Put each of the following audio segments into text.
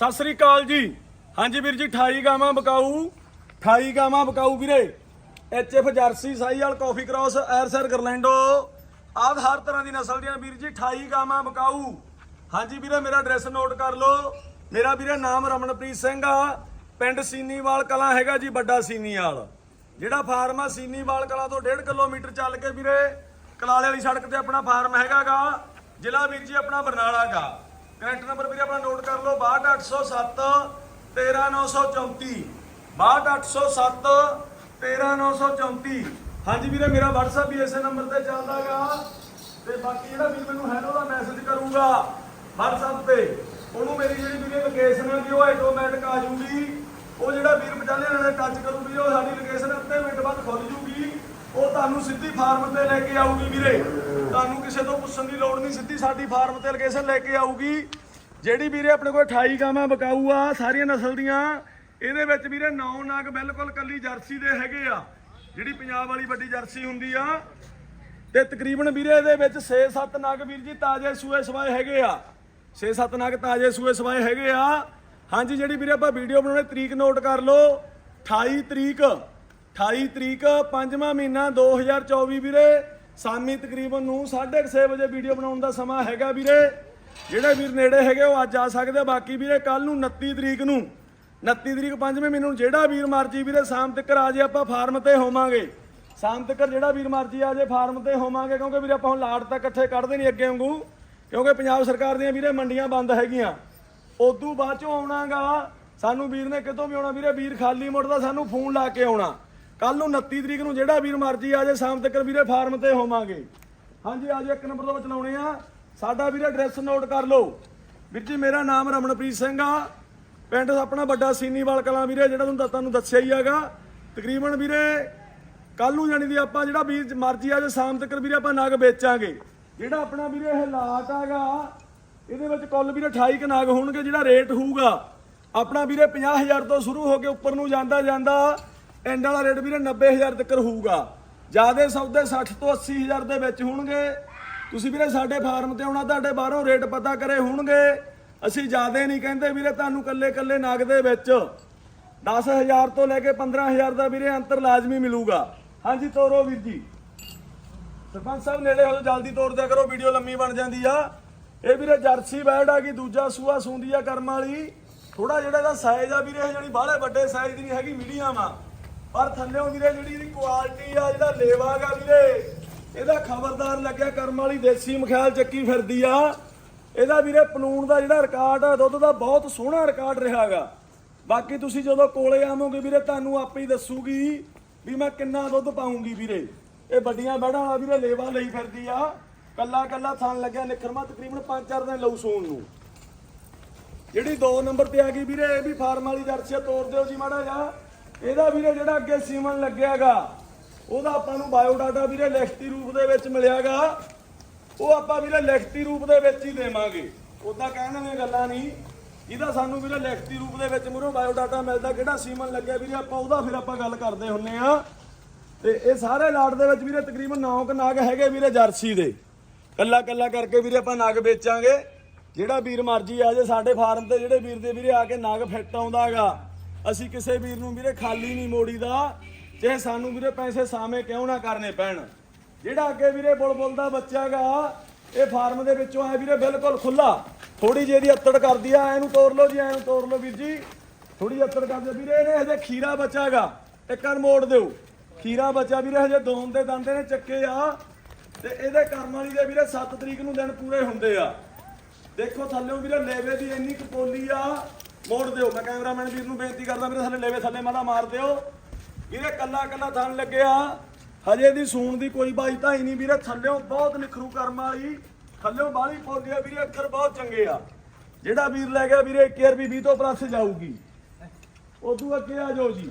ਸਤਿ ਸ੍ਰੀ ਅਕਾਲ ਜੀ। ਹਾਂਜੀ ਵੀਰ ਜੀ 28 ਗਾਵਾਂ ਬਕਾਊ। 28 ਗਾਵਾਂ ਬਕਾਊ ਵੀਰੇ। ਐਚਐਫ ਜਰਸੀ ਸਾਈਵਾਲ ਕਾਫੀ ਕ੍ਰਾਸ ਐਰਸਰ ਗਰਲੈਂਡੋ। ਆਹ ਹਰ ਤਰ੍ਹਾਂ ਦੀ ਨਸਲ ਦੀਆਂ ਵੀਰ ਜੀ 28 ਗਾਵਾਂ ਬਕਾਊ। ਹਾਂਜੀ ਵੀਰੇ, ਮੇਰਾ ਐਡਰੈਸ ਨੋਟ ਕਰ ਲਓ। ਮੇਰਾ ਵੀਰੇ ਨਾਮ ਰਮਨਪ੍ਰੀਤ ਸਿੰਘ ਆ। ਪਿੰਡ ਸੀਨੀਵਾਲ ਕਲਾਂ ਹੈਗਾ ਜੀ, ਵੱਡਾ ਸੀਨੀਵਾਲ। ਜਿਹੜਾ ਫਾਰਮ ਆ ਸੀਨੀਵਾਲ ਕਲਾਂ ਤੋਂ 1.5 ਕਿਲੋਮੀਟਰ ਚੱਲ ਕੇ ਵੀਰੇ, ਕਲਾਲੇ ਵਾਲੀ ਸੜਕ ਤੇ ਆਪਣਾ ਫਾਰਮ ਹੈਗਾਗਾ। ਜ਼ਿਲ੍ਹਾ ਵੀਰ ਜੀ, ਆਪਣਾ ਬਰਨਾਲਾ ਗਾ ਨੰਬਰ ਵੀਰੇ ਆਪਣਾ ਨੋਟ ਕਰ ਲਓ 62807 13934 62807 13934 ਹਾਂਜੀ ਵੀਰੇ, ਮੇਰਾ WhatsApp ਵੀ ਇਸੇ ਨੰਬਰ ਤੇ ਚੱਲਦਾਗਾ। ਤੇ ਬਾਕੀ ਜਿਹੜਾ ਵੀਰ ਮੈਨੂੰ ਹੈਲੋ ਦਾ ਮੈਸੇਜ ਕਰੂਗਾ WhatsApp ਤੇ, ਉਹਨੂੰ ਮੇਰੀ ਜਿਹੜੀ ਵੀਰੇ ਲੋਕੇਸ਼ਨ ਹੈ ਉਹ ਆਟੋਮੈਟਿਕ ਆ ਜੂਗੀ ਉਹ ਜਿਹੜਾ ਵੀਰ ਵਿਚਾਲੇ ਨਾਲ ਟੱਚ ਕਰੂਗੀ, ਉਹ ਸਾਡੀ ਲੋਕੇਸ਼ਨ ਅੱਧੇ ਮਿੰਟ ਬਾਅਦ ਖੁੱਲ ਜੂਗੀ ਉਹ ਤੁਹਾਨੂੰ ਸਿੱਧੀ ਫਾਰਮ ਤੇ ਲੈ ਕੇ ਆਊਗੀ ਵੀਰੇ। ਤੁਹਾਨੂੰ ਕਿਸੇ ਤੋਂ ਪੁੱਛਣ ਦੀ ਲੋੜ ਨਹੀਂ, ਸਿੱਧੀ ਸਾਡੀ ਫਾਰਮ ਤੇ ਲੋਕੇਸ਼ਨ ਲੈ ਕੇ ਆਊਗੀ। ਜਿਹੜੀ ਵੀਰੇ ਆਪਣੇ ਕੋਲ 28 ਗਾਵਾਂ ਬਕਾਊ ਆ, ਸਾਰੀਆਂ ਨਸਲ ਦੀਆਂ। ਇਹਦੇ ਵਿੱਚ ਵੀਰੇ ਨੌ ਨਾਗ ਬਿਲਕੁਲ ਕੱਲੀ ਜਰਸੀ ਦੇ ਹੈਗੇ ਆ। ਜਿਹੜੀ ਪੰਜਾਬ ਵਾਲੀ ਵੱਡੀ ਜਰਸੀ ਹੁੰਦੀ ਆ। ਤੇ ਤਕਰੀਬਨ ਵੀਰੇ ਇਹਦੇ ਵਿੱਚ 6-7 ਨਾਗ ਵੀਰ ਜੀ ਤਾਜ਼ੇ ਸੂਏ ਸਵਾਏ ਹੈਗੇ ਆ। 6-7 ਨਾਗ ਤਾਜ਼ੇ ਸੂਏ ਸਵਾਏ ਹੈਗੇ ਆ। ਹਾਂਜੀ, ਜਿਹੜੀ ਵੀਰੇ ਆਪਾਂ ਵੀਡੀਓ ਬਣਾਉਣੇ, ਤਰੀਕ ਨੋਟ ਕਰ ਲਓ। 28 ਤਰੀਕ। 28 ਤਰੀਕ 5ਵਾਂ ਮਹੀਨਾ 2024 ਵੀਰੇ। ਸ਼ਾਮੀ ਤਕਰੀਬਨ ਨੂੰ 6:30 ਵਜੇ ਵੀਡੀਓ ਬਣਾਉਣ ਦਾ ਸਮਾਂ ਹੈਗਾ ਵੀਰੇ। ਜਿਹੜੇ ਵੀਰ ਨੇੜੇ ਹੈਗੇ ਉਹ ਅੱਜ ਆ ਸਕਦੇ ਬਾਕੀ ਵੀਰੇ ਕੱਲ ਨੂੰ 29 ਤਰੀਕ ਨੂੰ 29 ਤਰੀਕ 5ਵੇਂ ਮਹੀਨੇ ਨੂੰ ਜਿਹੜਾ ਵੀਰ ਮਰਜ਼ੀ ਵੀਰੇ ਸ਼ਾਮ ਤੱਕ ਆ ਜੇ ਆਪਾਂ ਫਾਰਮ ਤੇ ਹੋਵਾਂਗੇ। ਸ਼ਾਮ ਤੱਕ ਜਿਹੜਾ ਵੀਰ ਮਰਜ਼ੀ ਆ ਜੇ ਫਾਰਮ ਤੇ ਹੋਵਾਂਗੇ, ਕਿਉਂਕਿ ਵੀਰੇ ਆਪਾਂ ਹੁਣ ਲਾਟ ਤਾਂ ਇਕੱਠੇ ਕੱਢਦੇ ਨਹੀਂ ਅੱਗੇ ਵਾਂਗੂ। ਕਿਉਂਕਿ ਪੰਜਾਬ ਸਰਕਾਰ ਦੀਆਂ ਵੀਰੇ ਮੰਡੀਆਂ ਬੰਦ ਹੈਗੀਆਂ। ਉਦੋਂ ਬਾਅਦ ਚੋਂ ਆਉਣਾਗਾ। ਸਾਨੂੰ ਵੀਰ ਨੇ ਕਿਤੋਂ ਵੀ ਆਉਣਾ ਵੀਰੇ? ਵੀਰ ਖਾਲੀ ਮੁੜਦਾ ਸਾਨੂੰ ਫੋਨ ਲਾ ਕੇ ਆਉਣਾ। ਕੱਲ ਨੂੰ 29 ਤਰੀਕ ਨੂੰ ਜਿਹੜਾ ਵੀਰ ਮਰਜ਼ੀ ਆ ਜੇ ਸ਼ਾਮ ਤੱਕ ਵੀਰੇ ਫਾਰਮ ਤੇ ਹੋਵਾਂਗੇ। ਹਾਂਜੀ ਆਜੋ ਇੱਕ ਨੰਬਰ ਤੋਂ ਚਲਾਉਣੇ ਆ। ਸਾਡਾ ਵੀਰੇ ਐਡਰੈਸ ਨੋਟ ਕਰ ਲਓ। ਵੀਰ ਜੀ, ਮੇਰਾ ਨਾਮ ਰਮਨਪ੍ਰੀਤ ਸਿੰਘ ਆ। ਪਿੰਡ ਆਪਣਾ ਵੱਡਾ ਸੀਨੀਵਾਲ ਕਲਾਂ ਵੀਰੇ, ਜਿਹੜਾ ਤੁਹਾਨੂੰ ਤੁਹਾਨੂੰ ਦੱਸਿਆ ਹੀ ਹੈਗਾ। ਤਕਰੀਬਨ ਵੀਰੇ ਕੱਲ ਨੂੰ ਜਾਣੀ ਦੀ ਆਪਾਂ ਜਿਹੜਾ ਵੀਰ ਮਰਜ਼ੀ ਆ ਜੇ ਸ਼ਾਮ ਤੱਕ ਵੀਰੇ ਆਪਾਂ ਨਾਗ ਵੇਚਾਂਗੇ। ਜਿਹੜਾ ਆਪਣਾ ਵੀਰੇ ਇਹ ਲਾਟ ਹੈਗਾ, ਇਹਦੇ ਵਿੱਚ ਕੁੱਲ ਵੀਰੇ 28 ਕ ਨਾਗ ਹੋਣਗੇ, ਜਿਹੜਾ ਰੇਟ ਹੋਊਗਾ। ਆਪਣਾ ਵੀਰੇ 50000 ਤੋਂ ਸ਼ੁਰੂ ਹੋ ਕੇ ਉੱਪਰ ਨੂੰ ਜਾਂਦਾ ਜਾਂਦਾ ਐਂਡ ਵਾਲਾ ਰੇਟ ਵੀਰੇ 90000 ਤੱਕ ਹੋਊਗਾ। ਜਿਆਦੇ ਸੌਦੇ 60 ਤੋਂ 80000 ਦੇ ਵਿੱਚ ਹੋਣਗੇ। ਤੁਸੀਂ ਵੀਰੇ ਸਾਡੇ ਫਾਰਮ ਤੇ ਆਉਣਾ ਤੁਹਾਡੇ ਬਾਹਰੋਂ ਰੇਟ ਪਤਾ ਕਰੇ ਹੋਣਗੇ। ਅਸੀਂ ਜਿਆਦੇ ਨਹੀਂ ਕਹਿੰਦੇ ਵੀਰੇ ਤੁਹਾਨੂੰ ਕੱਲੇ ਕੱਲੇ ਨਗ ਦੇ ਵਿੱਚ। 10000 ਤੋਂ ਲੈ ਕੇ 15000 ਦਾ ਵੀਰੇ ਅੰਤਰ ਲਾਜ਼ਮੀ ਮਿਲੂਗਾ। ਹਾਂਜੀ ਤੋਰੋ ਵੀਰ ਜੀ। ਸਰਪੰਚ ਸਾਹਿਬ ਨੇੜੇ ਹੋ ਜਾਓ, ਜਲਦੀ ਤੋਰ ਦਿਆ ਕਰੋ ਵੀਡੀਓ ਲੰਮੀ ਬਣ ਜਾਂਦੀ ਆ। ਇਹ ਵੀਰੇ ਜਰਸੀ ਬੈਡ ਆ ਗਈ ਦੂਜਾ ਸੂਆ ਸੂੰਦੀ ਆ ਕਰਮ ਵਾਲੀ। ਥੋੜਾ ਜਿਹੜਾ ਇਹਦਾ ਸਾਈਜ਼ ਆ ਵੀਰੇ ਇਹ ਬਾਹਲੇ ਵੱਡੇ ਸਾਈਜ਼ ਦੀ ਨਹੀਂ ਹੈਗੀ ਮੀਡੀਅਮ ਆ। ਪਰ ਥੱਲੇੋਂ ਵੀਰੇ ਜਿਹੜੀ ਇਹਦੀ ਕੁਆਲਿਟੀ ਆ ਜਿਹੜਾ ਲੇਵਾ ਵੀਰੇ ਇਹਦਾ ਖਬਰਦਾਰ ਲੱਗਿਆ ਕਰਮ ਵਾਲੀ ਦੇਸੀ ਮਖਿਆਲ ਚੱਕੀ ਫਿਰਦੀ ਆ। ਇਹਦਾ ਵੀਰੇ ਪਲੂਣ ਦਾ ਜਿਹੜਾ ਰਿਕਾਰਡ ਆ ਦੁੱਧ ਦਾ ਬਹੁਤ ਸੋਹਣਾ ਰਿਕਾਰਡ ਰਿਹਾਗਾ। ਬਾਕੀ ਤੁਸੀਂ ਜਦੋਂ ਕੋਲੇ ਆਵੋਗੇ ਵੀਰੇ ਤੁਹਾਨੂੰ ਆਪੇ ਹੀ ਦੱਸੂਗੀ ਵੀ ਮੈਂ ਕਿੰਨਾ ਦੁੱਧ ਪਾਉਂਗੀ ਵੀਰੇ। ਇਹ ਵੱਡੀਆਂ ਬੈੜਾਂ ਵਾਲਾ ਵੀਰੇ ਲੇਵਾ ਲਈ ਫਿਰਦੀ ਆ। ਕੱਲਾ ਕੱਲਾ ਥਣ ਲੱਗਿਆ ਨਿਖਰਮਾ ਤਕਰੀਬਨ 5-4 ਦਿਨ ਲਊ ਸੂਣ ਨੂੰ। ਜਿਹੜੀ 2 ਨੰਬਰ ਤੇ ਆ ਗਈ ਵੀਰੇ ਇਹ ਵੀ ਫਾਰਮ ਵਾਲੀ ਜਰਸੀ ਆ, ਤੋੜ ਦਿਓ ਜੀ ਮਾੜਾ ਜਾ ਇਹਦਾ ਵੀਰੇ ਜਿਹੜਾ ਅੱਗੇ ਸੀਮਨ ਲੱਗਿਆਗਾ, ਉਹਦਾ ਆਪਾਂ ਨੂੰ ਬਾਇਓ ਡਾਟਾ ਵੀਰੇ ਲਿਖਤੀ ਰੂਪ ਦੇ ਵਿੱਚ ਮਿਲਿਆਗਾ। ਉਹ ਆਪਾਂ ਵੀਰੇ ਲਿਖਤੀ ਰੂਪ ਦੇ ਵਿੱਚ ਹੀ ਦੇਵਾਂਗੇ। ਉਦਾਂ ਕਹਿਣ ਦੀਆਂ ਗੱਲਾਂ ਨਹੀਂ। ਇਹਦਾ ਸਾਨੂੰ ਵੀਰੇ ਲਿਖਤੀ ਰੂਪ ਦੇ ਵਿੱਚ ਮੁਰੋਂ ਬਾਇਓਡਾਟਾ ਮਿਲਦਾ, ਕਿਹੜਾ ਸੀਮਨ ਲੱਗਿਆ ਵੀਰੇ ਆਪਾਂ, ਉਹਦਾ ਫਿਰ ਆਪਾਂ ਗੱਲ ਕਰਦੇ ਹੁੰਨੇ ਆ। ਤੇ ਇਹ ਸਾਰੇ ਲਾਟ ਦੇ ਵਿੱਚ ਵੀਰੇ ਤਕਰੀਬਨ 9 ਕ ਨਾਗ ਹੈਗੇ ਵੀਰੇ ਜਰਸੀ ਦੇ। ਕੱਲਾ ਕੱਲਾ ਕਰਕੇ ਵੀਰੇ ਆਪਾਂ ਨਗ ਵੇਚਾਂਗੇ। ਜਿਹੜਾ ਵੀਰ ਮਰਜ਼ੀ ਆ ਜੇ ਸਾਡੇ ਫਾਰਮ ਤੇ ਜਿਹੜੇ ਵੀਰ ਦੇ ਵੀਰੇ ਆ ਕੇ ਨਗ ਫਿੱਟ ਆਉਂਦਾਗਾ। ਅਸੀਂ ਕਿਸੇ ਵੀਰ ਨੂੰ, ਵੀਰੇ, ਖਾਲੀ ਨਹੀਂ ਮੋੜੀਦਾ ਚਾਹੇ ਸਾਨੂੰ ਵੀਰੇ ਪੈਸੇ ਸਾਵੇਂ ਕਿਉਂ ਨਾ ਕਰਨੇ ਪੈਣ। ਜਿਹੜਾ ਅੱਗੇ ਵੀਰੇ ਬੁਲਬੁਲ ਦਾ ਬੱਚਾਗਾ ਇਹ ਫਾਰਮ ਦੇ ਵਿੱਚੋਂ ਆਇਆ ਵੀਰੇ, ਬਿਲਕੁਲ ਖੁੱਲਾ ਥੋੜੀ ਜਿਹੀ ਅੱਤੜ ਕਰਦੀ ਆ, ਇਹਨੂੰ ਤੋੜ ਲਓ ਜੀ, ਇਹਨੂੰ ਤੋੜ ਲਓ ਵੀਰ ਜੀ। ਥੋੜੀ ਅੱਤੜ ਕਰਦੇ ਵੀਰੇ, ਇਹਨੇ ਹਜੇ ਖੀਰਾ ਬਚਾਗਾ ਇੱਕ ਵਾਰ ਮੋੜ ਦਿਓ। ਖੀਰਾ ਬਚਾ ਵੀਰੇ, ਹਜੇ ਦੋਨ ਦੇ ਦੰਦੇ ਨੇ ਚੱਕੇ ਆ। ਤੇ ਇਹਦੇ ਕਰਮ ਵਾਲੀ ਦੇ ਵੀਰੇ 7 ਤਰੀਕ ਨੂੰ ਦਿਨ ਪੂਰੇ ਹੁੰਦੇ ਆ। ਦੇਖੋ ਥੱਲੇੋਂ ਵੀਰੇ, ਲੇਵੇ ਦੀ ਇੰਨੀ ਕਪੋਲੀ ਆ। ਮੋੜ ਦਿਓ। ਮੈਂ ਕੈਮਰਾਮੈਨ ਵੀਰ ਨੂੰ ਬੇਨਤੀ ਕਰਦਾ ਵੀਰੇ ਥੱਲੇ ਲੇਵੇ ਥੱਲੇ ਮਾੜਾ ਮਾਰ ਦਿਓ। ਵੀਰੇ, ਕੱਲਾ ਕੱਲਾ ਥਣ ਲੱਗਿਆ ਹਜੇ ਦੀ ਸੂਣ ਦੀ ਕੋਈ ਬਾਈ ਤਾਂ ਹੀ ਨਹੀਂ ਵੀਰੇ। ਥੱਲਿਓਂ ਬਹੁਤ ਨਿਖਰੂ ਕਰਮ ਵਾਲੀ, ਥੱਲਿਓਂ ਬਾਹਲੀ ਪੋਲੀ ਆ ਵੀਰੇ, ਅੱਖਰ ਬਹੁਤ ਚੰਗੇ ਆ। ਜਿਹੜਾ ਵੀਰ ਲੈ ਗਿਆ ਵੀਰੇ 1 ਰੁਪਏ 20 ਤੋਂ ਪਲੱਸ ਜਾਊਗੀ। ਉਦੋਂ ਅੱਗੇ ਆ ਜਾਓ ਜੀ।